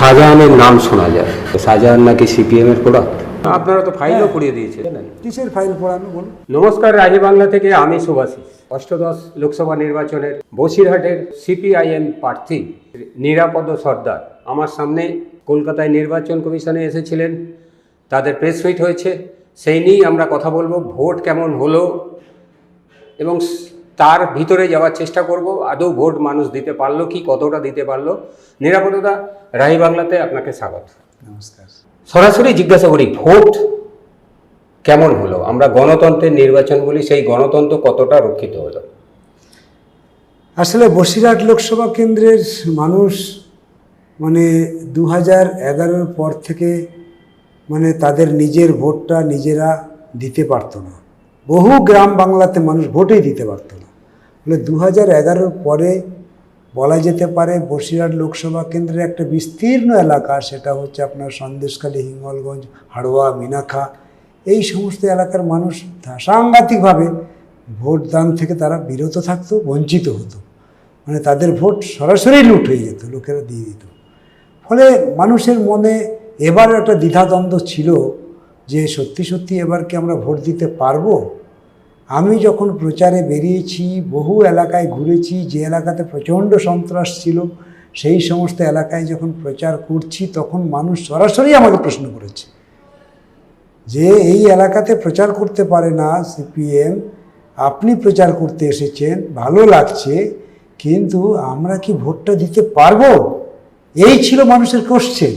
শাহজাহানের নাম শোনা যায়। শাহজাহান নাকি সিপিএম এর প্রোডাক্ট? আপনারা তো ফাইলও করিয়ে দিয়েছেন। কিসের ফাইল পড়ানো বলুন? নমস্কার রাজি বাংলা থেকে আমি সুভাষিস অষ্টদশ লোকসভা নির্বাচনের বসিরহাটের সিপিআইএম প্রার্থী নিরাপদ সর্দার। আমার সামনে কলকাতায় নির্বাচন কমিশনে এসেছিলেন। তাদের প্রেস মিট হয়েছে। সেই নিয়েই আমরা কথা বলব। ভোট কেমন হলো এবং তার ভিতরে যাওয়ার চেষ্টা করব। আদৌ ভোট মানুষ দিতে পারল কি কতটা দিতে পারল? নিরাপদতা রাহি বাংলাতে আপনাকে স্বাগত। নমস্কার। সরাসরি জিজ্ঞাসা করি ভোট কেমন হলো? আমরা গণতন্ত্রের নির্বাচন বলি সেই গণতন্ত্র কতটা রক্ষিত হলো? আসলে বসিরহাট লোকসভা কেন্দ্রের মানুষ মানে দু হাজার এগারোর পর থেকে মানে তাদের নিজের ভোটটা নিজেরা দিতে পারতো না। বহু গ্রাম বাংলাতে মানুষ ভোটই দিতে পারতো না। বলে দু হাজার পরে বলা যেতে পারে বসিরহাট লোকসভা কেন্দ্রের একটা বিস্তীর্ণ এলাকা, সেটা হচ্ছে আপনার সন্দেশখালী, হিঙ্গলগঞ্জ, হাড়োয়া, মিনাখা। এই সমস্ত এলাকার মানুষ সাংঘাতিকভাবে ভোটদান থেকে তারা বিরত থাকতো, বঞ্চিত হতো। মানে তাদের ভোট সরাসরি লুট হয়ে যেত, লোকেরা দিয়ে দিত। ফলে মানুষের মনে এবার একটা দ্বিধাদ্বন্দ্ব ছিল যে সত্যি সত্যি এবার কি আমরা ভোট দিতে পারব? আমি যখন প্রচারে বেরিয়েছি বহু এলাকায় ঘুরেছি যে এলাকাতে প্রচণ্ড সন্ত্রাস ছিল সেই সমস্ত এলাকায় যখন প্রচার করছি তখন মানুষ সরাসরি আমাকে প্রশ্ন করেছে যে এই এলাকাতে প্রচার করতে পারে না সিপিএম? আপনি প্রচার করতে এসেছেন ভালো লাগছে কিন্তু আমরা কি ভোটটা দিতে পারব? এই ছিল মানুষের কোশ্চেন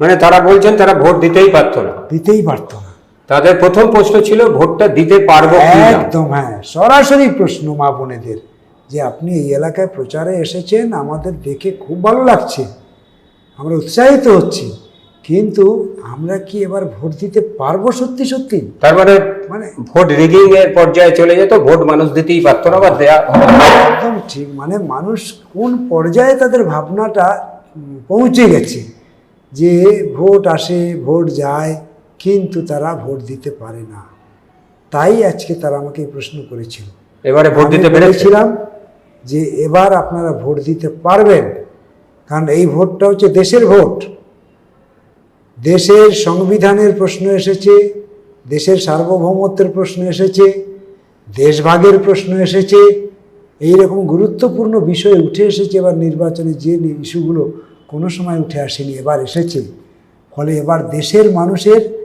মানে তারা বলছেন তারা ভোট দিতেই পারতো না। দিতেই পারতো না। তাদের প্রথম প্রশ্ন ছিল ভোটটা দিতে পারব একদম হ্যাঁ। সরাসরি প্রশ্ন মা বোনেদের যে আপনি এই এলাকায় প্রচারে এসেছেন আমাদের দেখে খুব ভালো লাগছে। আমরা উৎসাহিত হচ্ছি। কিন্তু আমরা কি এবার ভোট দিতে পারব সত্যি সত্যি? তার মানে মানে ভোট রিগিং এর পর্যায়ে চলে যেত ভোট মানুষ দিতেই পারতো না বা দেয়া একদম ঠিক মানে মানুষ কোন পর্যায়ে তাদের ভাবনাটা পৌঁছে গেছে? যে ভোট আসে ভোট যায় কিন্তু তারা ভোট দিতে পারে না। তাই আজকে তারা আমাকে প্রশ্ন করেছিল। এবারে ভোট দিতে পেরেছে? বলেছিলাম যে এবার আপনারা ভোট দিতে পারবেন কারণ এই ভোটটা হচ্ছে দেশের ভোট। দেশের সংবিধানের প্রশ্ন এসেছে দেশের সার্বভৌমত্বের প্রশ্ন এসেছে দেশভাগের প্রশ্ন এসেছে। এই রকম গুরুত্বপূর্ণ বিষয় উঠে এসেছে এবার নির্বাচনে যে ইস্যুগুলো কোনো সময় উঠে আসেনি এবার এসেছে। ফলে এবার দেশের মানুষের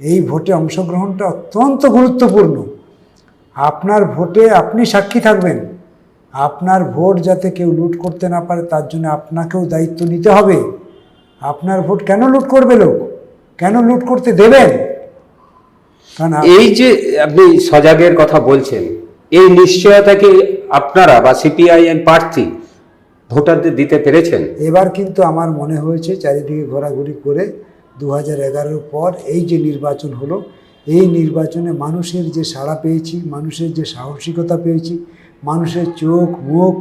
এই ভোটে অংশগ্রহণটা অত্যন্ত গুরুত্বপূর্ণ। আপনার ভোটে আপনি সাক্ষী থাকবেন। আপনার ভোট যাতে কেউ লুট করতে না পারে তার জন্য আপনাকেও দায়িত্ব নিতে হবে। আপনার ভোট কেন লুট করবে লোক? কেন লুট করতে দেবেন? কারণ এই যে আপনি সজাগের কথা বলছেন এই নিশ্চয়তা কি আপনারা বা সিপিআইএম প্রার্থী ভোটারদের দিতে পেরেছেন? এবার কিন্তু আমার মনে হয়েছে চারিদিকে ঘোরাঘুরি করে দু হাজার পর এই যে নির্বাচন হলো, এই নির্বাচনে মানুষের যে সাড়া পেয়েছি, মানুষের যে সাহসিকতা পেয়েছি, মানুষের চোখ, মুখ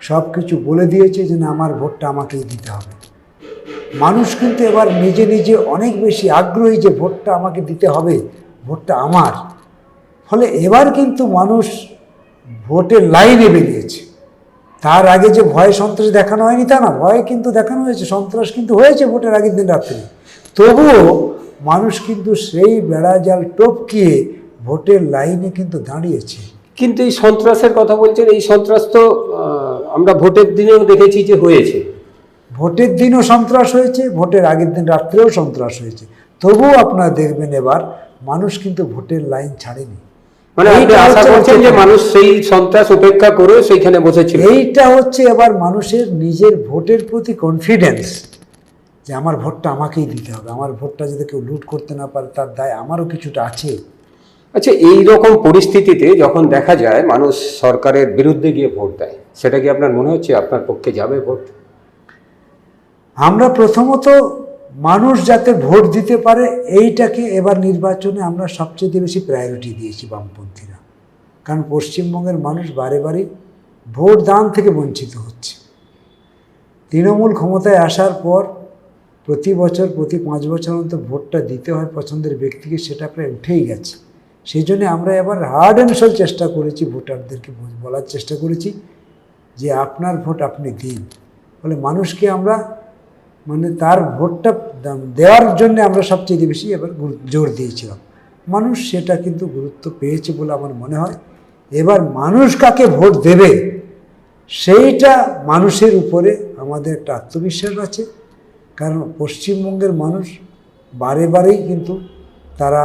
সব কিছু বলে দিয়েছে যে না, আমার ভোটটা আমাকেই দিতে হবে। মানুষ কিন্তু এবার নিজে নিজে অনেক বেশি আগ্রহী যে ভোটটা আমাকে দিতে হবে, ভোটটা আমার। ফলে এবার কিন্তু মানুষ ভোটের লাইনে বেরিয়েছে। তার আগে যে ভয় সন্ত্রাস দেখানো হয়নি তা না, ভয় কিন্তু দেখানো হয়েছে, সন্ত্রাস কিন্তু হয়েছে ভোটের আগের দিন রাত্রে। তবুও মানুষ কিন্তু সেই বেড়া জাল টপকিয়ে ভোটের লাইনে কিন্তু দাঁড়িয়েছে। কিন্তু এই সন্ত্রাসের কথা বলছেন এই সন্ত্রাস তো আমরা ভোটের দিনেও দেখেছি যে হয়েছে। ভোটের দিনও সন্ত্রাস হয়েছে ভোটের আগের দিন রাত্রেও সন্ত্রাস হয়েছে। তবুও আপনারা দেখবেন এবার মানুষ কিন্তু ভোটের লাইন ছাড়েনি। মানে আশা করছেন যে মানুষ সেই সন্ত্রাস উপেক্ষা করে সেইখানে বসেছিল? এইটা হচ্ছে এবার মানুষের নিজের ভোটের প্রতি কনফিডেন্স যে আমার ভোটটা আমাকেই দিতে হবে। আমার ভোটটা যদি কেউ লুট করতে না পারে তার দায় আমারও কিছুটা আছে। আচ্ছা এই রকম পরিস্থিতিতে যখন দেখা যায় মানুষ সরকারের বিরুদ্ধে গিয়ে ভোট দেয় সেটা কি আপনার মনে হচ্ছে আপনার পক্ষে যাবে ভোট? আমরা প্রথমত মানুষ যাতে ভোট দিতে পারে এইটাকে এবার নির্বাচনে আমরা সবচেয়ে বেশি প্রায়োরিটি দিয়েছি বামপন্থীরা। কারণ পশ্চিমবঙ্গের মানুষ বারে বারে ভোট দান থেকে বঞ্চিত হচ্ছে। তৃণমূল ক্ষমতায় আসার পর প্রতি বছর, প্রতি পাঁচ বছর অন্তর ভোটটা দিতে হয় পছন্দের ব্যক্তিকে, সেটা প্রায় উঠেই গেছে। সেই জন্য আমরা এবার হার্ড অ্যান্ড চেষ্টা করেছি ভোটারদেরকে বলার চেষ্টা করেছি যে আপনার ভোট আপনি দিন। ফলে মানুষকে আমরা মানে তার ভোটটা দেওয়ার জন্য আমরা সবচেয়ে বেশি এবার জোর দিয়েছিলাম। মানুষ সেটা কিন্তু গুরুত্ব পেয়েছে বলে আমার মনে হয়। এবার মানুষ কাকে ভোট দেবে, সেইটা মানুষের উপরে আমাদের একটা আত্মবিশ্বাস আছে। কারণ পশ্চিমবঙ্গের মানুষ বারে বারেই কিন্তু তারা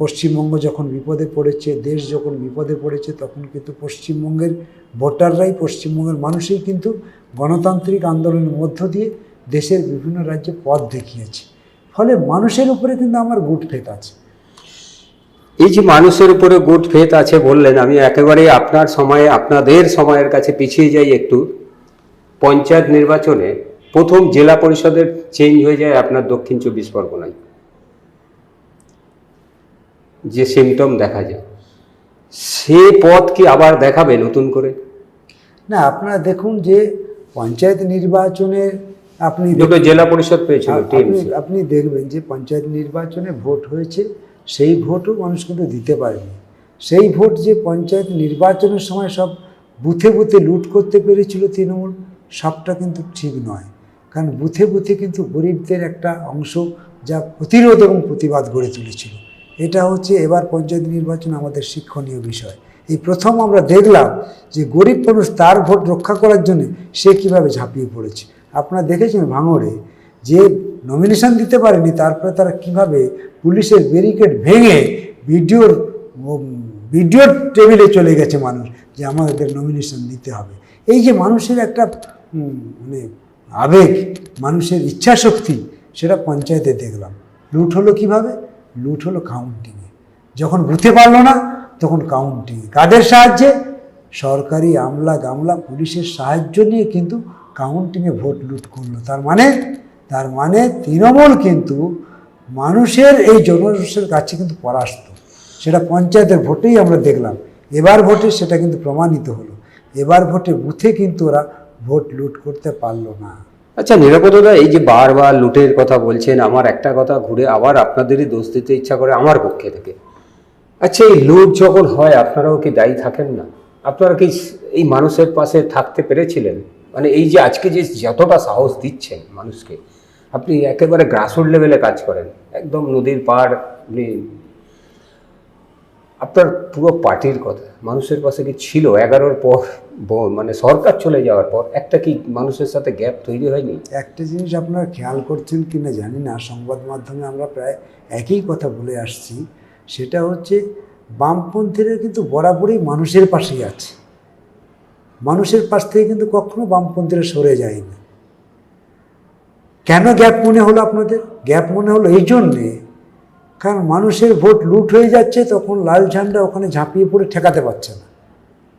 পশ্চিমবঙ্গ যখন বিপদে পড়েছে, দেশ যখন বিপদে পড়েছে, তখন কিন্তু পশ্চিমবঙ্গের ভোটাররাই পশ্চিমবঙ্গের মানুষই কিন্তু গণতান্ত্রিক আন্দোলনের মধ্য দিয়ে দেশের বিভিন্ন রাজ্যে পথ দেখিয়েছে। ফলে মানুষের উপরে কিন্তু আমার গুট ফেত আছে। এই যে মানুষের উপরে গুট ফেথ আছে বললেন, আমি একেবারে আপনার সময়ে, আপনাদের সময়ের কাছে পিছিয়ে যাই একটু। পঞ্চায়েত নির্বাচনে প্রথম জেলা পরিষদের চেঞ্জ হয়ে যায় আপনার দক্ষিণ চব্বিশ পরগনায়। যে সিমটম দেখা যায়। সে পথ কি আবার দেখাবে নতুন করে? না আপনারা দেখুন যে পঞ্চায়েত নির্বাচনে আপনি দুটো জেলা পরিষদ পেয়েছিল আপনি আপনি দেখবেন যে পঞ্চায়েত নির্বাচনে ভোট হয়েছে সেই ভোটও মানুষ কিন্তু দিতে পারেনি। সেই ভোট যে পঞ্চায়েত নির্বাচনের সময় সব বুথে বুথে লুট করতে পেরেছিল তৃণমূল সবটা কিন্তু ঠিক নয়। কারণ বুথে বুথে কিন্তু গরিবদের একটা অংশ যা প্রতিরোধ এবং প্রতিবাদ গড়ে তুলেছিল। এটা হচ্ছে এবার পঞ্চায়েত নির্বাচন আমাদের শিক্ষণীয় বিষয়। এই প্রথম আমরা দেখলাম যে গরিব মানুষ তার ভোট রক্ষা করার জন্য সে কীভাবে ঝাঁপিয়ে পড়েছে। আপনারা দেখেছেন ভাঙড়ে যে নমিনেশন দিতে পারেনি, তারপরে তারা কীভাবে পুলিশের ব্যারিকেড ভেঙে ভিডিওর ভিডিওর টেবিলে চলে গেছে মানুষ যে আমাদের নমিনেশন দিতে হবে। এই যে মানুষের একটা মানে আবেগ, মানুষের ইচ্ছা শক্তি সেটা পঞ্চায়েতে দেখলাম। লুট হলো কীভাবে? লুট হলো কাউন্টিংয়ে যখন বুথে পারল না, তখন কাউন্টিংয়ে কাদের সাহায্যে? সরকারি আমলা গামলা পুলিশের সাহায্য নিয়ে কিন্তু কাউন্টিংয়ে ভোট লুট করল। তার মানে তার মানে তৃণমূল কিন্তু মানুষের এই জনরসের কাছে কিন্তু পরাস্ত। সেটা পঞ্চায়েতের ভোটেই আমরা দেখলাম। এবার ভোটে সেটা কিন্তু প্রমাণিত হলো। এবার ভোটে বুথে কিন্তু ওরা ভোট লুট করতে পারল না। আচ্ছা নিরাপদতা এই যে বারবার লুটের কথা বলছেন, আমার একটা কথা ঘুরে আবার আপনাদেরই দোষ দিতে ইচ্ছা করে আমার পক্ষে থেকে। আচ্ছা এই লুট যখন হয়, আপনারাও কি দায়ী থাকেন না? আপনারা কি এই মানুষের পাশে থাকতে পেরেছিলেন? মানে এই যে আজকে যে যতটা সাহস দিচ্ছেন মানুষকে, আপনি একেবারে গ্রাসরুট লেভেলে কাজ করেন। একদম নদীর পাড়, আপনি আপনার পুরো পার্টির কথা, মানুষের পাশে কি ছিল? এগারোর পর মানে সরকার চলে যাওয়ার পর একটা কি মানুষের সাথে গ্যাপ তৈরি হয়নি? একটা জিনিস আপনারা খেয়াল করছেন কি না জানি না, সংবাদ মাধ্যমে আমরা প্রায় একই কথা বলে আসছি, সেটা হচ্ছে বামপন্থীরা কিন্তু বরাবরই মানুষের পাশেই আছে। মানুষের পাশ থেকে কিন্তু কখনো বামপন্থীরা সরে যায়নি। কেন গ্যাপ মনে হলো আপনাদের? গ্যাপ মনে হলো এই জন্যে কারণ মানুষের ভোট লুট হয়ে যাচ্ছে, তখন লাল ঝান্ডা ওখানে ঝাঁপিয়ে পড়ে ঠেকাতে পারছে না।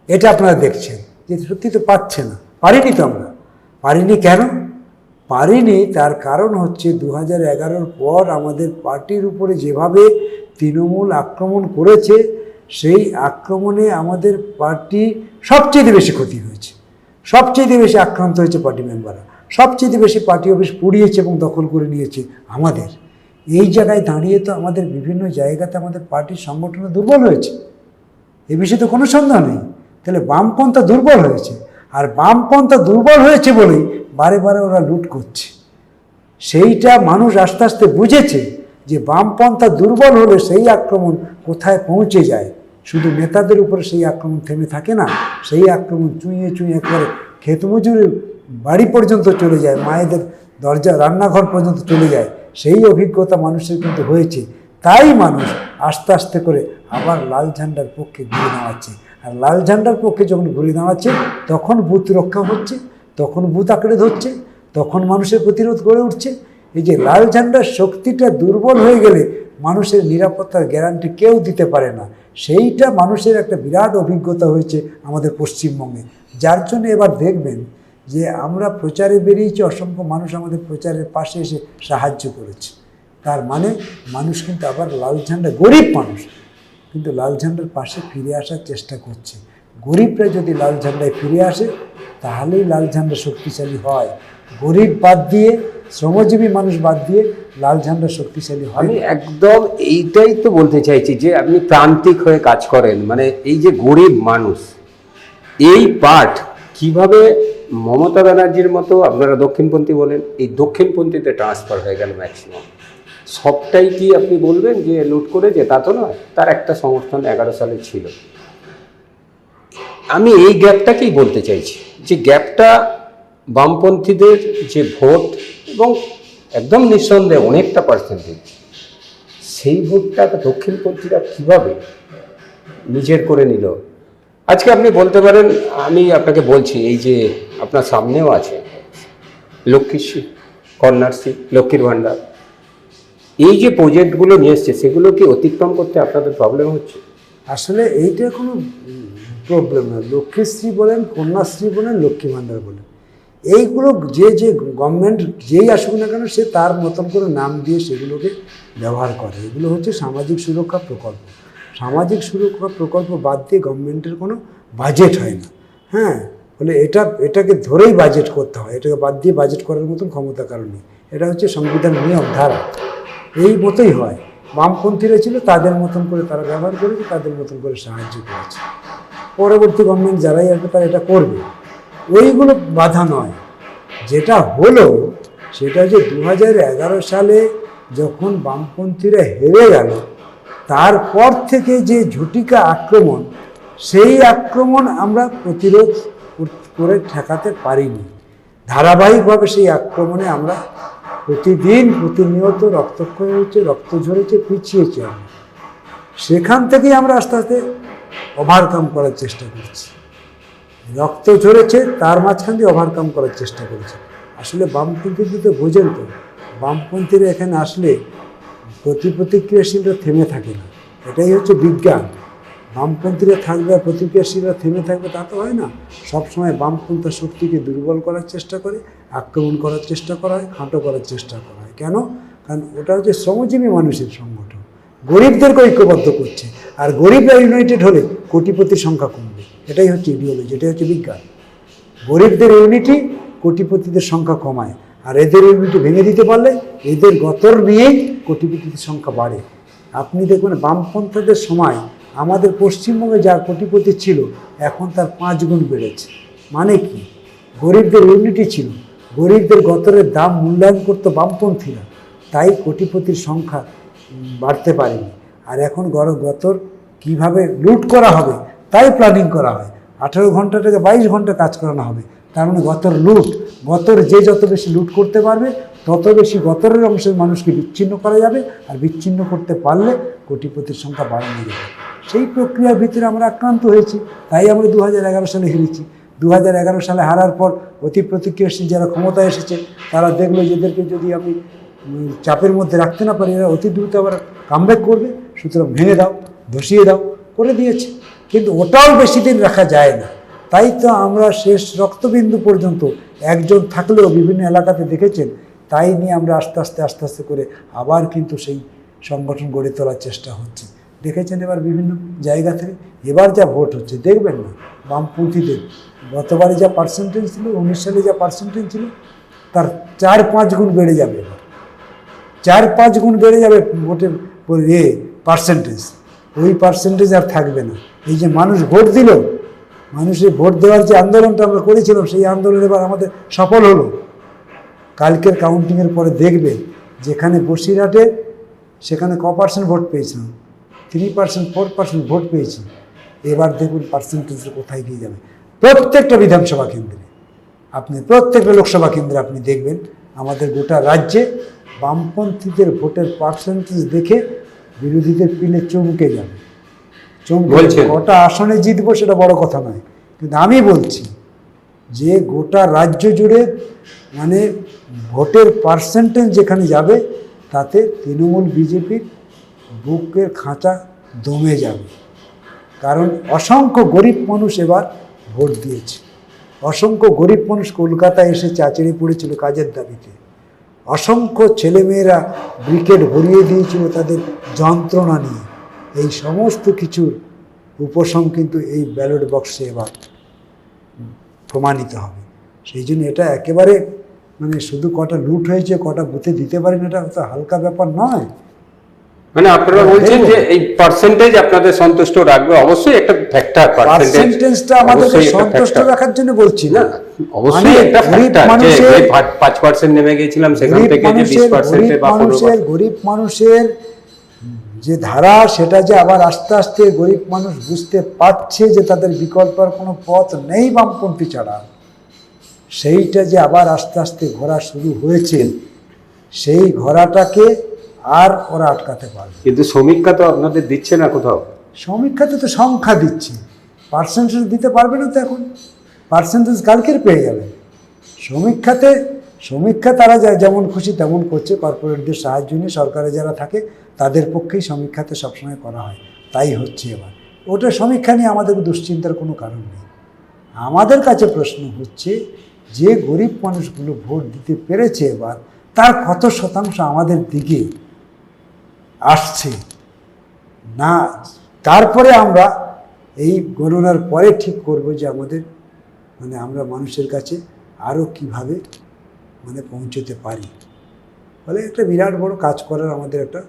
এটা আপনারা দেখছেন, যে সত্যি তো পাচ্ছে না। পারিনি তো আমরা। পারিনি কেন? পারিনি, তার কারণ হচ্ছে দু হাজার পর আমাদের পার্টির উপরে যেভাবে তৃণমূল আক্রমণ করেছে, সেই আক্রমণে আমাদের পার্টি সবচেয়ে বেশি ক্ষতি হয়েছে। সবচেয়ে বেশি আক্রান্ত হয়েছে পার্টি মেম্বাররা। সবচেয়ে বেশি পার্টি অফিস পুড়িয়েছে এবং দখল করে নিয়েছে আমাদের। এই জায়গায় দাঁড়িয়ে তো আমাদের বিভিন্ন জায়গাতে আমাদের পার্টির সংগঠন দুর্বল হয়েছে। এ বিষয়ে তো কোনো সন্দেহ নেই। তাহলে বামপন্থা দুর্বল হয়েছে। আর বামপন্থা দুর্বল হয়েছে বলেই বারে বারে ওরা লুট করছে। সেইটা মানুষ আস্তে আস্তে বুঝেছে যে বামপন্থা দুর্বল হলে সেই আক্রমণ কোথায় পৌঁছে যায়। শুধু নেতাদের উপরে সেই আক্রমণ থেমে থাকে না, সেই আক্রমণ চুঁইয়ে চুঁইয়ে একবারে ক্ষেত মজুরের বাড়ি পর্যন্ত চলে যায়, মায়েদের দরজা, রান্নাঘর পর্যন্ত চলে যায়। সেই অভিজ্ঞতা মানুষের কিন্তু হয়েছে। তাই মানুষ আস্তে আস্তে করে আবার লাল ঝান্ডার পক্ষে ঘুরে দাঁড়াচ্ছে। আর লাল ঝান্ডার পক্ষে যখন ঘুরে দাঁড়াচ্ছে, তখন বুথ রক্ষা হচ্ছে, তখন বুথ আঁকড়ে ধরছে, তখন মানুষের প্রতিরোধ গড়ে উঠছে। এই যে লাল ঝান্ডার শক্তিটা দুর্বল হয়ে গেলে মানুষের নিরাপত্তার গ্যারান্টি কেউ দিতে পারে না। সেইটা মানুষের একটা বিরাট অভিজ্ঞতা হয়েছে আমাদের পশ্চিমবঙ্গে। যার জন্য এবার দেখবেন যে আমরা প্রচারে বেরিয়েছি, অসংখ্য মানুষ আমাদের প্রচারের পাশে এসে সাহায্য করেছে। তার মানে মানুষ কিন্তু আবার লাল ঝান্ডা, গরিব মানুষ কিন্তু লাল ঝান্ডার পাশে ফিরে আসার চেষ্টা করছে। গরিবরা যদি লাল ঝান্ডায় ফিরে আসে, তাহলেই লাল ঝান্ডা শক্তিশালী হয়। গরিব বাদ দিয়ে, শ্রমজীবী মানুষ বাদ দিয়ে লাল ঝান্ডা শক্তিশালী হয়। আমি একদম এইটাই তো বলতে চাইছি যে আপনি প্রান্তিক হয়ে কাজ করেন। মানে এই যে গরিব মানুষ, এই পাঠ কীভাবে মমতা ব্যানার্জির মতো আপনারা দক্ষিণপন্থী বলেন, এই দক্ষিণপন্থীতে ট্রান্সফার হয়ে গেল ম্যাক্সিমাম সবটাই কি আপনি বলবেন যে লুট করেছে? তা তো নয়, তার একটা সমর্থন এগারো সালে ছিল। আমি এই গ্যাপটাকেই বলতে চাইছি, যে গ্যাপটা বামপন্থীদের যে ভোট এবং একদম নিঃসন্দেহে অনেকটা পার্সেন্টেজ সেই ভোটটা দক্ষিণপন্থীরা কীভাবে নিজের করে নিল? আজকে আপনি বলতে পারেন, আমি আপনাকে বলছি, এই যে আপনার সামনেও আছে। লক্ষ্মীশ্রী কন্যাশ্রী লক্ষ্মীর ভাণ্ডার। এই যে প্রজেক্টগুলো নিয়ে এসছে, সেগুলো কি অতিক্রম করতে আপনাদের প্রবলেম হচ্ছে? আসলে এইটা কোনো প্রবলেম না লক্ষ্মীশ্রী বলেন কন্যাশ্রী বলেন, লক্ষ্মী ভাণ্ডার বলেন। এইগুলো যে যে গভর্নমেন্ট যেই আসুক না কেন, সে তার মতন করে নাম দিয়ে সেগুলোকে ব্যবহার করে। এগুলো হচ্ছে সামাজিক সুরক্ষা প্রকল্প। সামাজিক সুরক্ষা প্রকল্প বাদ দিয়ে গভর্নমেন্টের কোনো বাজেট হয় না। হ্যাঁ? ফলে এটা, এটাকে ধরেই বাজেট করতে হয়। এটাকে বাদ দিয়ে বাজেট করার মতন ক্ষমতা কারণে এটা হচ্ছে সংবিধান নিয়ম, ধারা। এই মতোই হয়। বামপন্থীরা ছিল তাদের মতন করে তারা ব্যবহার করেছে, তাদের মতন করে সাহায্য করেছে। পরবর্তী গভর্নমেন্ট যারাই আসবে তারা এটা করবে। ওইগুলো বাধা নয়। যেটা হলো, সেটা যে দু সালে যখন বামপন্থীরা হেরে গেল, তারপর থেকে যে ঝুটিকা আক্রমণ, সেই আক্রমণ আমরা প্রতিরোধ কর- ঠেকাতে পারিনি। ধারাবাহিকভাবে সেই আক্রমণে আমরা প্রতিদিন প্রতিনিয়ত রক্তক্ষয় হচ্ছে রক্ত ঝরেছে, পিছিয়েছে আমরা। সেখান থেকেই আমরা আস্তে আস্তে ওভারকাম করার চেষ্টা করছি। রক্ত ঝরেছে, তার মাঝখান দিয়ে ওভারকাম করার চেষ্টা করেছে। আসলে বামপন্থীদের তো বোঝেন তো, বামপন্থীরা এখানে আসলে প্রতি প্রতিক্রিয়াশীলরা থেমে থাকে না। এটাই হচ্ছে বিজ্ঞান। বামপন্থীরা থাকবে প্রতিক্রিয়াশীলরা থেমে থাকবে, তা তো হয় না। সবসময় বামপন্থা শক্তিকে দুর্বল করার চেষ্টা করে, আক্রমণ করার চেষ্টা করা হয়, খাটো করার চেষ্টা করা হয়। কেন? কারণ ওটা হচ্ছে শ্রমজীবী মানুষের সংগঠন। গরিবদেরকে ঐক্যবদ্ধ করছে। আর গরিবরা ইউনাইটেড হলে কোটিপতির সংখ্যা কমবে। এটাই হচ্ছে ইডিওলজি এটাই হচ্ছে বিজ্ঞান। গরিবদের ইউনিটি কোটিপতিদের সংখ্যা কমায়। আর এদের ইউনিটি ভেঙে দিতে পারলে এদের গতর নিয়েই কোটিপতিদের সংখ্যা বাড়ে। আপনি দেখবেন বামপন্থাদের সময় আমাদের পশ্চিমবঙ্গে যার কোটিপতি ছিল, এখন তার পাঁচ গুণ বেড়েছে। মানে কি? গরিবদের ইউনিটি ছিল, গরিবদের গতরের দাম মূল্যায়ন করতো বামপন্থীরা, তাই কোটিপতির সংখ্যা বাড়তে পারেনি। আর এখন গর, গতর কীভাবে লুট করা হবে, তাই প্ল্যানিং করা হয়। আঠেরো ঘণ্টা থেকে বাইশ ঘণ্টা কাজ করানো হবে, তার মানে গতর লুট। গতর যে যত বেশি লুট করতে পারবে, তত বেশি গতরের অংশের মানুষকে বিচ্ছিন্ন করা যাবে, আর বিচ্ছিন্ন করতে পারলে কোটিপতির সংখ্যা বাড়ানো যাবে। সেই প্রক্রিয়ার ভিতরে আমরা আক্রান্ত হয়েছি, তাই আমরা দু হাজার এগারো সালে হেরেছি। দু হাজার এগারো সালে হারার পর অতি প্রতিক্রিয়াশীল যারা ক্ষমতায় এসেছে, তারা দেখল যে এদেরকে যদি আমি চাপের মধ্যে রাখতে না পারি, এরা অতি দ্রুত আবার কামব্যাক করবে। সুতরাং ভেঙে দাও, ধসিয়ে দাও, করে দিয়েছে। কিন্তু ওটাও বেশি দিন রাখা যায় না। তাই তো আমরা শেষ রক্তবিন্দু পর্যন্ত একজন থাকলেও বিভিন্ন এলাকাতে দেখেছেন, তাই নিয়ে আমরা আস্তে আস্তে আস্তে আস্তে করে আবার কিন্তু সেই সংগঠন গড়ে তোলার চেষ্টা হচ্ছে। দেখেছেন এবার বিভিন্ন জায়গা থেকে। এবার যা ভোট হচ্ছে, দেখবেন না, বামপন্থীদের। গতবারে যা পার্সেন্টেজ ছিল, উনিশ সালে যা পার্সেন্টেজ ছিল, তার চার পাঁচ গুণ বেড়ে যাবে এবার। চার পাঁচ গুণ বেড়ে যাবে ভোটের এ পার্সেন্টেজ ওই পার্সেন্টেজ আর থাকবে না। এই যে মানুষ ভোট দিল, মানুষের ভোট দেওয়ার যে আন্দোলনটা আমরা করেছিলাম, সেই আন্দোলন এবার আমাদের সফল হলো। কালকের কাউন্টিংয়ের পরে দেখবে, যেখানে বসিরহাটে, সেখানে ক পার্সেন্ট ভোট পেয়েছিলাম। Three percent four percent vote পেয়েছি। এবার দেখুন পার্সেন্টেজটা কোথায় গিয়ে যাবে। প্রত্যেকটা বিধানসভা কেন্দ্রে আপনি প্রত্যেকটা লোকসভা কেন্দ্রে আপনি দেখবেন আমাদের গোটা রাজ্যে বামপন্থীদের ভোটের পার্সেন্টেজ দেখে বিরোধীদের পিনে চমকে যাবে। চমকে? কটা আসনে জিতবো সেটা বড় কথা নয়। কিন্তু আমি বলছি যে গোটা রাজ্য জুড়ে মানে ভোটের পার্সেন্টেজ যেখানে যাবে তাতে তৃণমূল বিজেপির বুকের খাঁচা দমে যাবে। কারণ অসংখ্য গরিব মানুষ এবার ভোট দিয়েছে। অসংখ্য গরিব মানুষ কলকাতায় এসে চাচড়ে পড়েছিল কাজের দাবিতে। অসংখ্য ছেলেমেয়েরা ব্রিকেট ভরিয়ে দিয়েছিল তাদের যন্ত্রণা নিয়ে। এই সমস্ত কিছুর উপশম কিন্তু এই ব্যালট বক্সে এবার প্রমাণিত হবে। সেই জন্য এটা একেবারে মানে শুধু কটা লুট হয়েছে, কটা বুথে দিতে পারেন, এটা তো হালকা ব্যাপার নয়। মানে আপনারা হ্যাঁ, বলছেন যে এই পার্সেন্টেজ আপনাদের সন্তুষ্ট রাখবে। অবশ্যই একটা ফ্যাক্টর পার্সেন্টেজটা আমাদেরকে সন্তুষ্ট রাখার জন্য বলছি না? অবশ্যই মানে একটা ফ্যাক্টর যে মানুষের যে পাঁচ- পাঁচ পার্সেন্ট নেমে গেছিলাম সেখান থেকে যে বিশ মানুষের পার্সেন্টে গরিব বা পনেরো মানুষের গরিব মানুষের যে ধারা সেটা যে আবার আস্তে আস্তে গরিব মানুষ বুঝতে পারছে যে তাদের বিকল্প আর কোনো পথ নেই বামপন্থী ছাড়া সেইটা যে আবার আস্তে আস্তে ঘোরা শুরু হয়েছে সেই ঘোরাটাকে আর ওরা আটকাতে পারবে। কিন্তু সমীক্ষা তো আপনাদের দিচ্ছে না কোথাও। সমীক্ষাতে তো সংখ্যা দিচ্ছে। পার্সেন্টেজ দিতে পারবে না তো এখন। পার্সেন্টেজ কালকের পেয়ে যাবে। সমীক্ষাতে সমীক্ষা তারা যা যেমন খুশি তেমন করছে। কর্পোরেটদের সাহায্য নিয়ে সরকারে যারা থাকে তাদের পক্ষেই সমীক্ষাতে সবসময় করা হয়। তাই হচ্ছে এবার। ওটা সমীক্ষা নিয়ে আমাদের দুশ্চিন্তার কোনো কারণ নেই। আমাদের কাছে প্রশ্ন হচ্ছে যে গরিব মানুষগুলো ভোট দিতে পেরেছে এবার তার কত শতাংশ আমাদের দিকে আসছে। না, তারপরে আমরা এই গণনার পরে ঠিক করব যে আমাদের মানে আমরা মানুষের কাছে আরও কীভাবে মানে পৌঁছতে পারি। ফলে একটা বিরাট বড় কাজ করার আমাদের একটা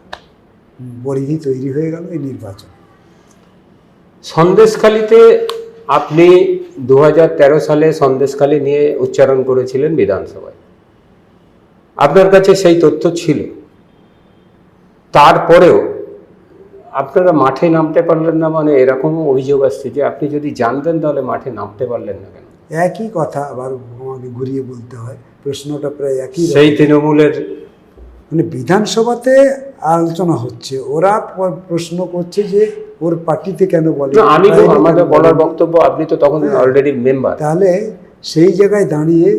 পরিধি তৈরি হয়ে গেল এই নির্বাচন। সন্দেশখালিতে আপনি দু হাজার তেরো সালে সন্দেশখালি নিয়ে উচ্চারণ করেছিলেন বিধানসভায়। আপনার কাছে সেই তথ্য ছিল? তারপরেও আপনারা মাঠে নামতে পারলেন না মানে এরকমও অভিযোগ আসছে যে আপনি যদি জানতেন তাহলে মাঠে নামতে পারলেন না কেন? একই কথা আবার আমাকে ঘুরিয়ে বলতে হয় প্রশ্নটা প্রায় একই সেই তৃণমূলের মানে বিধানসভাতে আলোচনা হচ্ছে ওরা প্রশ্ন করছে যে ওর পার্টিতে কেন বলে আমি তো আমাদের বলার বক্তব্য আপনি তো তখন হ্যাঁ। অলরেডি মেম্বার তাহলে সেই জায়গায় দাঁড়িয়ে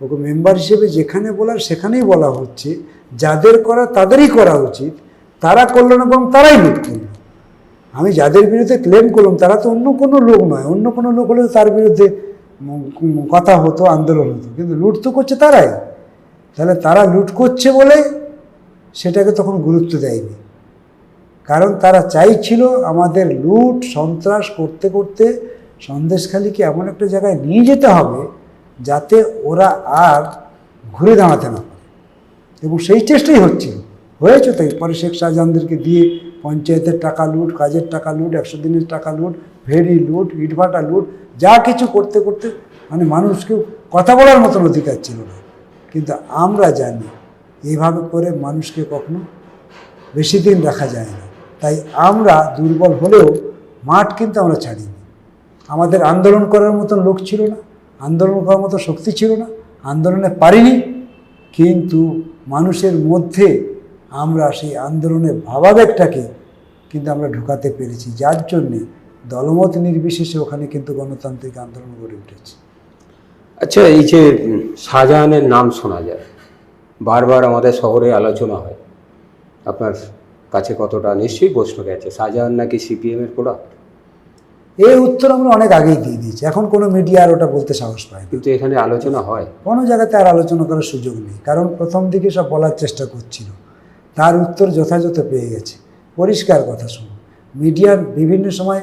ওকে মেম্বার হিসেবে যেখানে বলার সেখানেই বলা হচ্ছে যাদের করা তাদেরই করা উচিত। তারা করল না এবং তারাই লুট করল আমি যাদের বিরুদ্ধে ক্লেম করলাম, তারা তো অন্য কোনো লোক নয়। অন্য কোনো লোক হলে তার বিরুদ্ধে কথা হতো, আন্দোলন হতো। কিন্তু লুট তো করছে তারাই। তাহলে তারা লুট করছে বলে সেটাকে তখন গুরুত্ব দেয়নি। কারণ তারা চাইছিল আমাদের লুট, সন্ত্রাস করতে করতে সন্দেশখালীকে এমন একটা জায়গায় নিয়ে যেতে হবে যাতে ওরা আর ঘুরে দাঁড়াতে না পারে। এবং সেই চেষ্টাই হচ্ছিল। হয়েছে তাই পরে শেখ শাহজাহানদেরকে দিয়ে পঞ্চায়েতের টাকা লুট, কাজের টাকা লুট, একশো দিনের টাকা লুট ভেরি লুট, ইটভাটা লুট, যা কিছু করতে করতে মানে মানুষকে কথা বলার মতন অধিকার ছিল না। কিন্তু আমরা জানি এইভাবে করে মানুষকে কখনো বেশি দিন রাখা যায় না। তাই আমরা দুর্বল হলেও মাঠ কিন্তু আমরা ছাড়িনি। আমাদের আন্দোলন করার মতন লোক ছিল না, আন্দোলন করার মতো শক্তি ছিল না, আন্দোলনে পারিনি। কিন্তু মানুষের মধ্যে আমরা সেই আন্দোলনের ভাবাবেগটাকে কিন্তু আমরা ঢুকাতে পেরেছি। যার জন্যে দলমত নির্বিশেষে ওখানে কিন্তু গণতান্ত্রিক আন্দোলন গড়ে উঠেছে। আচ্ছা এই যে শাহজাহানের নাম শোনা যায় বারবার আমাদের শহরে আলোচনা হয় আপনার কাছে কতটা নিশ্চয়ই প্রশ্ন গেছে শাহজাহান নাকি সিপিএমের প্রোডাক্ট এই উত্তর আমরা অনেক আগেই দিয়ে দিয়েছি এখন কোনো মিডিয়া আর ওটা বলতে সাহস পায় কিন্তু এখানে আলোচনা হয়। কোনো জায়গাতে আর আলোচনা করার সুযোগ নেই কারণ প্রথম দিকে সব বলার চেষ্টা করছিল। তার উত্তর যথাযথ পেয়ে গেছে। পরিষ্কার কথা শুনুন। মিডিয়ার বিভিন্ন সময়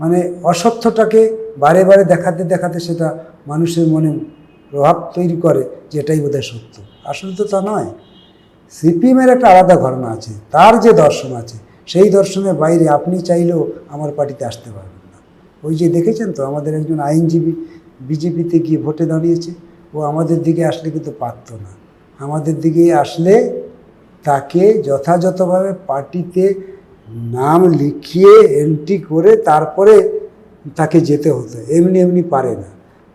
মানে অসত্যটাকে বারে বারে দেখাতে দেখাতে সেটা মানুষের মনে প্রভাব তৈরি করে যে এটাই বোধহয় সত্য। আসলে তো তা নয়। সিপিএমের একটা আলাদা ঘটনা আছে। তার যে দর্শন আছে, সেই দর্শনের বাইরে আপনি চাইলেও আমার পার্টিতে আসতে পারবেন না। ওই যে দেখেছেন তো, আমাদের একজন আইনজীবী বিজেপিতে গিয়ে ভোটে দাঁড়িয়েছে। ও আমাদের দিকে আসলে কিন্তু পারত না। আমাদের দিকে আসলে তাকে যথাযথভাবে পার্টিতে নাম লিখিয়ে এন্ট্রি করে তারপরে তাকে যেতে হতো। এমনি এমনি পারে না।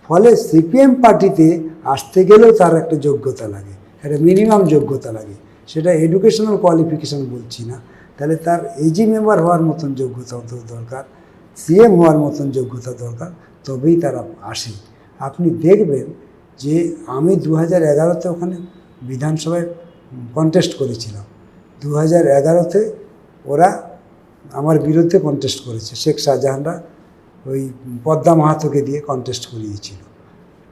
ফলে সিপিএম পার্টিতে আসতে গেলেও তার একটা যোগ্যতা লাগে, একটা মিনিমাম যোগ্যতা লাগে। সেটা এডুকেশনাল কোয়ালিফিকেশন বলছি না। তাহলে তার এজি মেম্বার হওয়ার মতন যোগ্যতা দরকার সিএম হওয়ার মতন যোগ্যতা দরকার, তবেই তারা আসে। আপনি দেখবেন যে আমি দু হাজার এগারোতে ওখানে বিধানসভায় কন্টেস্ট করেছিলাম। দু হাজার এগারোতে ওরা আমার বিরুদ্ধে কন্টেস্ট করেছে। শেখ শাহজাহানরা ওই পদ্মা মাহাতোকে দিয়ে কন্টেস্ট করিয়েছিল।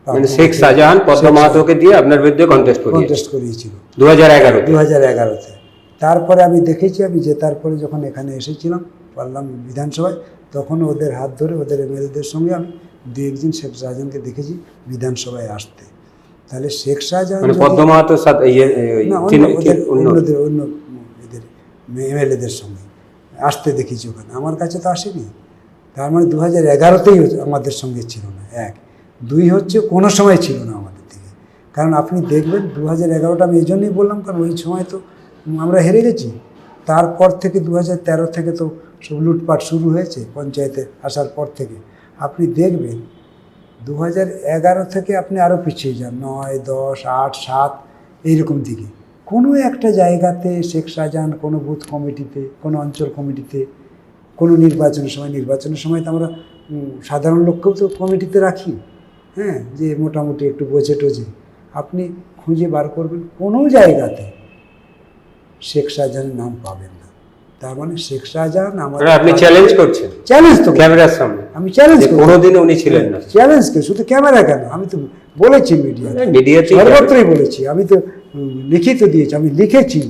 মানে শেখ শাহজাহান পদ্মা মাহাতোকে দিয়ে আপনার বিরুদ্ধে কন্টেস্ট কন্টেস্ট করিয়েছিল। দু হাজার এগারো দু হাজার এগারোতে। তারপরে আমি দেখেছি আমি জেতার পরে যখন এখানে এসেছিলাম পারলাম বিধানসভায় তখন ওদের হাত ধরে ওদের এমএলএদের সঙ্গে আমি দু একদিন শেখ শাহজাহানকে দেখেছি বিধানসভায় আসতে। তাহলে শেখ শাহজাহান মানে যদি- পদ্মা মাহাতোর সাথে ইয়ে অন্যদের অন্য এদের এমএলএদের সঙ্গে। আসতে দেখেছি ওখানে। আমার কাছে তো আসেনি। তার মানে দু হাজার এগারোতেই আমাদের সঙ্গে ছিল না এক। দুই হচ্ছে কোনো সময় ছিল না আমাদের দিকে কারণ আপনি দেখবেন দু হাজার এগারোটা আমি এই জন্যই বললাম কারণ ওই সময় তো আমরা হেরে গেছি। তারপর থেকে দু হাজার তেরো থেকে তো সব লুটপাট শুরু হয়েছে পঞ্চায়েতে আসার পর থেকে। আপনি দেখবেন দু হাজার এগারো থেকে আপনি আরও পিছিয়ে যান, নয়, দশ, আট, সাত, এইরকম দিকে। কোনো একটা জায়গাতে শেখ শাহজাহান কোনো বুথ কমিটিতে, কোনো অঞ্চল কমিটিতে, কোনো নির্বাচনের সময় নির্বাচনের সময় তো আমরা সাধারণ লোককেও তো কমিটিতে রাখি। হ্যাঁ যে মোটামুটি একটু বোঝে টোঝে। আপনি খুঁজে বার করবেন, কোনো জায়গাতে শেখ শাহজাহানের নাম পাবেন না। তার মানে শেখ শাহজাহান মানে আপনি চ্যালেঞ্জ করছেন। চ্যালেঞ্জ তো ক্যামেরার সামনে। আমি চ্যালেঞ্জ যে কোনোদিনও উনি ছিলেন না। চ্যালেঞ্জ কে শুধু ক্যামেরা কেন? আমি তো বলেছি মিডিয়া মিডিয়াতেই সর্বত্রই বলেছি। আমি তো লিখিত দিয়েছি। আমি লিখেছি।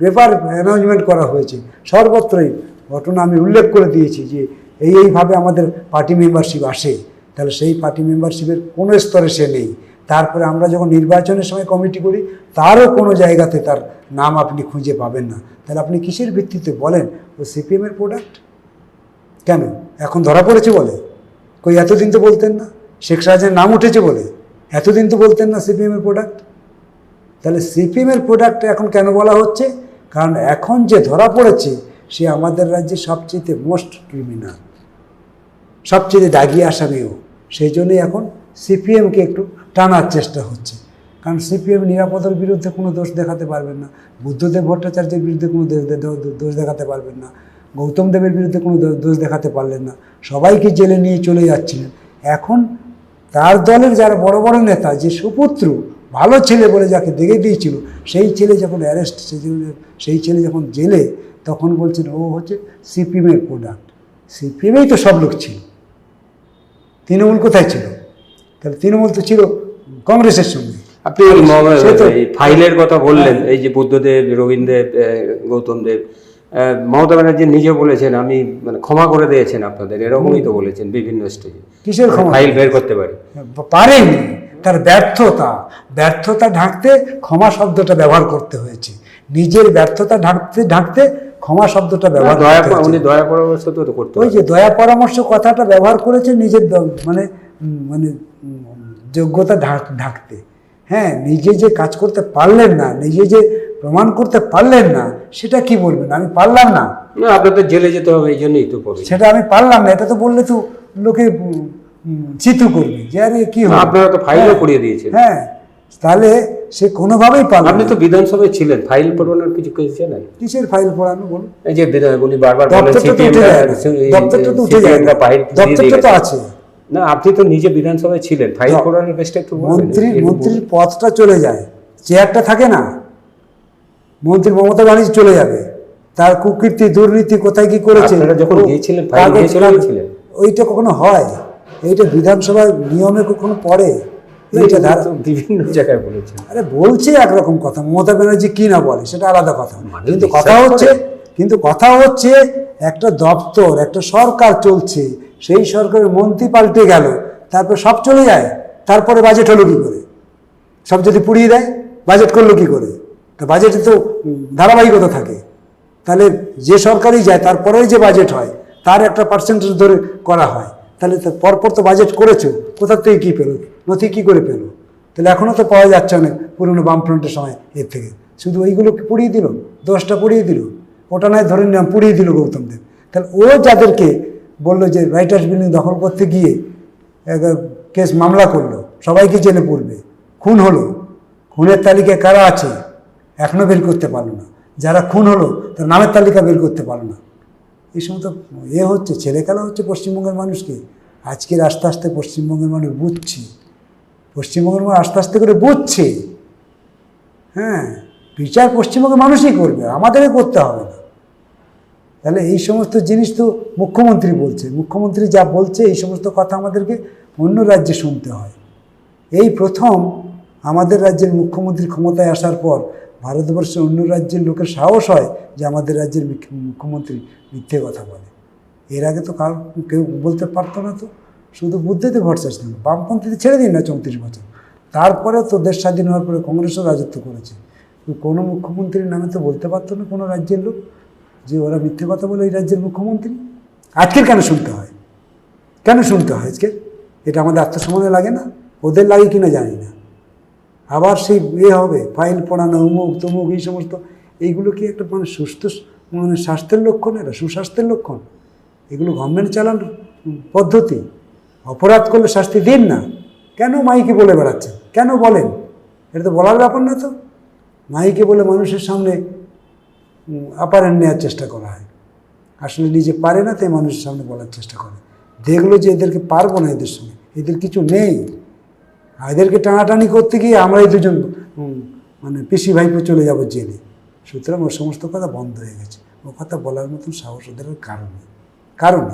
পেপার অ্যানাউন্সমেন্ট করা হয়েছে। সর্বত্রই। ঘটনা আমি উল্লেখ করে দিয়েছি যে এই এইভাবে আমাদের পার্টি মেম্বারশিপ আসে। তাহলে সেই পার্টি মেম্বারশিপের কোনো স্তরে সে নেই। তারপরে আমরা যখন নির্বাচনের সময় কমিটি করি, তারও কোনো জায়গাতে তার নাম আপনি খুঁজে পাবেন না। তাহলে আপনি কিসের ভিত্তিতে বলেন, ও সিপিএমের প্রোডাক্ট কেন? এখন ধরা পড়েছে বলে। কই, এতদিন তো বলতেন না। শেখ শাহজাহান নাম উঠেছে বলে। এতদিন তো বলতেন না সিপিএমের প্রোডাক্ট তাহলে সিপিএমের প্রোডাক্ট এখন কেন বলা হচ্ছে? কারণ এখন যে ধরা পড়েছে, সে আমাদের রাজ্যে সবচেয়ে মোস্ট ক্রিমিনাল সবচেয়ে দাগি আসামিও। সেই জন্যই এখন সিপিএমকে একটু টানার চেষ্টা হচ্ছে। কারণ সিপিএম নিরাপদের বিরুদ্ধে কোনো দোষ দেখাতে পারবেন না। বুদ্ধদেব ভট্টাচার্যের বিরুদ্ধে কোনো দোষ দেখাতে পারবেন না। গৌতম দেবের বিরুদ্ধে কোনো দোষ দেখাতে পারলেন না। সবাইকে জেলে নিয়ে চলে যাচ্ছিলেন। এখন তার দলের যারা বড় বড় নেতা, যে সুপুত্র, ভালো ছেলে বলে যাকে দেখে দিয়েছিল, সেই ছেলে যখন অ্যারেস্ট সেই ছেলে যখন জেলে, তখন বলছেন, ও হচ্ছে সিপিএমের প্রোডাক্ট সিপিএমেই তো সব লোক ছিল। তৃণমূল কোথায় ছিল? তাহলে তৃণমূল তো ছিল কংগ্রেসের সঙ্গে। আপনি ফাইলের কথা বললেন এই যে বুদ্ধদেব রবীন্দ্রদেব গৌতম দেব মমতা ব্যানার্জি নিজে বলেছেন আমি মানে ক্ষমা করে দিয়েছেন আপনাদের এরকমই তো বলেছেন বিভিন্ন স্টেজে কিসের ক্ষমা? ফাইল বের করতে পারি। পারেনি তার ব্যর্থতা ব্যর্থতা ঢাকতে ক্ষমা শব্দটা ব্যবহার করতে হয়েছে। নিজের ব্যর্থতা ঢাকতে ঢাকতে ক্ষমা শব্দটা ব্যবহার দয়া। উনি দয়া পরামর্শ তো করতে ওই যে দয়া পরামর্শ কথাটা ব্যবহার করেছে নিজের মানে মানে যোগ্যতা ঢাক ঢাকতে। হ্যাঁ নিজে যে কাজ করতে পারলেন না নিজে যে প্রমাণ করতে পারলেন না সেটা কি বলবেন? আমি পারলাম না। না আপনাদের জেলে যেতে হবে এই জন্যই তো সেটা আমি পারলাম না এটা তো বললে তো লোকে চিতু করবে যে আরে কি আপনারা তো ফাইলও করিয়ে দিয়েছেন। হ্যাঁ তাহলে সে কোনোভাবেই পারল আপনি তো বিধানসভায় ছিলেন ফাইল পড়ানোর কিছু কিছু নাই? কিসের ফাইল পড়ানো বলুন? এই যে বিধান উনি বারবার বলেন দপ্তরটা তো উঠে যায় দপ্তরটা তো উঠে যায় দপ্তরটা তো আছে। না আপনি তো নিজে বিধানসভায় ছিলেন। ফাইল পড়ানোর কেসটা একটু বলবেন? মন্ত্রী মন্ত্রীর পদটা চলে যায়। চেয়ারটা থাকে না। মন্ত্রী মমতা ব্যানার্জি চলে যাবে। তার কুকীর্তি দুর্নীতি কোথায় কি করেছে? যখন গিয়েছিলেন, ফাইল গেছিলেন? ওইটা কখনো হয়? এইটা বিধানসভার নিয়মে কখনো পড়ে? এইটা? ধারা বিভিন্ন জায়গায় বলেছেন। আরে বলছে একরকম কথা। মমতা ব্যানার্জি কি না বলে সেটা আলাদা কথা। কিন্তু কথা হচ্ছে কিন্তু কথা হচ্ছে একটা দপ্তর একটা সরকার চলছে। সেই সরকারের মন্ত্রী পাল্টে গেল, তারপর সব চলে যায়, তারপরে বাজেট হলো কি করে? সব যদি পুড়িয়ে দেয় বাজেট করল কি করে? তা বাজেটে তো ধারাবাহিকতা থাকে। তাহলে যে সরকারই যায়, তারপরেই যে বাজেট হয়, তার একটা পার্সেন্টেজ ধরে করা হয়। তাহলে পরপর তো বাজেট করেছ কোথার থেকে কী পেল? নথি কী করে পেল? তাহলে এখনও তো পাওয়া যাচ্ছে না পুরনো বামফ্রন্টের সময় এর থেকে। শুধু ওইগুলো পুড়িয়ে দিল? দশটা পুড়িয়ে দিল? ওটা নয়, ধরে নিলাম পুড়িয়ে দিল গৌতম দেব তাহলে ও যাদেরকে বলল যে রাইটার্স বিল্ডিং দখল করতে গিয়ে কেস মামলা করল। সবাইকে জেলে পড়বে। খুন হলো। খুনের তালিকায় কারা আছে? এখনও বের করতে পারল না। যারা খুন হলো, তার নামের তালিকা বের করতে পারল না। এই সময় তো এ হচ্ছে, ছেলে খেলা হচ্ছে পশ্চিমবঙ্গের মানুষকে। আজকের আস্তে আস্তে পশ্চিমবঙ্গের মানুষ বুঝছে। পশ্চিমবঙ্গের মানুষ আস্তে আস্তে করে বুঝছে। হ্যাঁ বিচার পশ্চিমবঙ্গের মানুষই করবে। আমাদেরই করতে হবে না। তাহলে এই সমস্ত জিনিস তো মুখ্যমন্ত্রী বলছে মুখ্যমন্ত্রী যা বলছে, এই সমস্ত কথা আমাদেরকে অন্য রাজ্যে শুনতে হয়। এই প্রথম আমাদের রাজ্যের মুখ্যমন্ত্রী ক্ষমতায় আসার পর ভারতবর্ষের অন্য রাজ্যের লোকের সাহস হয় যে আমাদের রাজ্যের মুখ্য- মুখ্যমন্ত্রী মিথ্যে কথা বলে। এর আগে তো কার, কেউ বলতে পারতো না তো। শুধু বুদ্ধিতে ভরসা ছিল বামপন্থীতে ছেড়ে দিন না চৌত্রিশ বছর। তারপরে তো দেশ স্বাধীন হওয়ার পরে কংগ্রেসও রাজত্ব করেছে। কোনো মুখ্যমন্ত্রীর নামে তো বলতে পারতো না কোনো রাজ্যের লোক। যে ওরা মিথ্যে কথা বলে এই রাজ্যের মুখ্যমন্ত্রী? আজকের কেন শুনতে হয়? কেন শুনতে হয় আজকে? এটা আমাদের আত্মসম্মানে লাগে না? ওদের লাগে কিনা জানি না। আবার সেই ইয়ে হবে, ফাইল পড়ানো, উমুক, তমুক, এই সমস্ত। এইগুলো কি একটা মানে সুস্থ মানে স্বাস্থ্যের লক্ষণ এটা? সুস্বাস্থ্যের লক্ষণ? এগুলো গভর্নমেন্ট চালানোর পদ্ধতি? অপরাধ করলে শাস্তি দিন না। কেন মাইকে বলে বেড়াচ্ছেন? কেন বলেন? এটা তো বলার ব্যাপার না তো। মাইকে বলে মানুষের সামনে আপারেন্ট নেওয়ার চেষ্টা করা হয়। আসলে নিজে পারে না, তাই মানুষের সামনে বলার চেষ্টা করে। দেখল যে এদেরকে পারব না এদের সঙ্গে, এদের কিছু নেই। এদেরকে টানাটানি করতে গিয়ে আমরাই দুজন মানে পিসি ভাইপো চলে যাব জেলে। সুতরাং ওর সমস্ত কথা বন্ধ হয়ে গেছে। ও কথা বলার মতন সাহস ওদের কারণ কারণ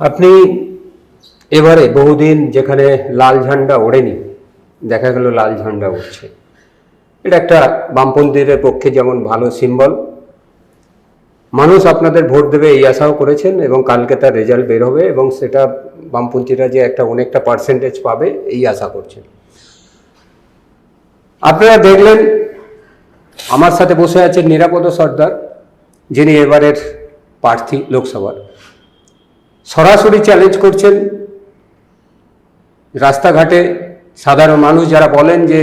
আপনি এবারে বহুদিন যেখানে লাল ঝান্ডা ওড়েনি, দেখা গেল লাল ঝান্ডা উঠছে এটা একটা বামপন্থীদের পক্ষে যেমন ভালো সিম্বল মানুষ আপনাদের ভোট দেবে এই আশাও করেছেন এবং কালকে তার রেজাল্ট বের হবে এবং সেটা বামপন্থীরা যে একটা অনেকটা পার্সেন্টেজ পাবে এই আশা করছেন। আপনারা দেখলেন, আমার সাথে বসে আছেন নিরাপদ সর্দার, যিনি এবারের প্রার্থী লোকসভার। সরাসরি চ্যালেঞ্জ করছেন। রাস্তাঘাটে সাধারণ মানুষ যারা বলেন যে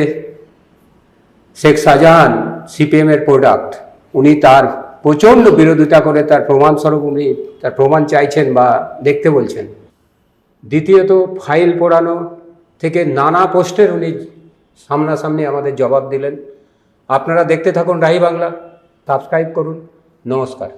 শেখ শাহজাহান সিপিএমের প্রোডাক্ট উনি তার প্রচণ্ড বিরোধিতা করে তার প্রমাণস্বরূপ উনি তার প্রমাণ চাইছেন বা দেখতে বলছেন। দ্বিতীয়ত, ফাইল পোড়ানো থেকে নানা পোস্টের উনি সামনাসামনি আমাদের জবাব দিলেন। আপনারা দেখতে থাকুন রাহি বাংলা। সাবস্ক্রাইব করুন। নমস্কার।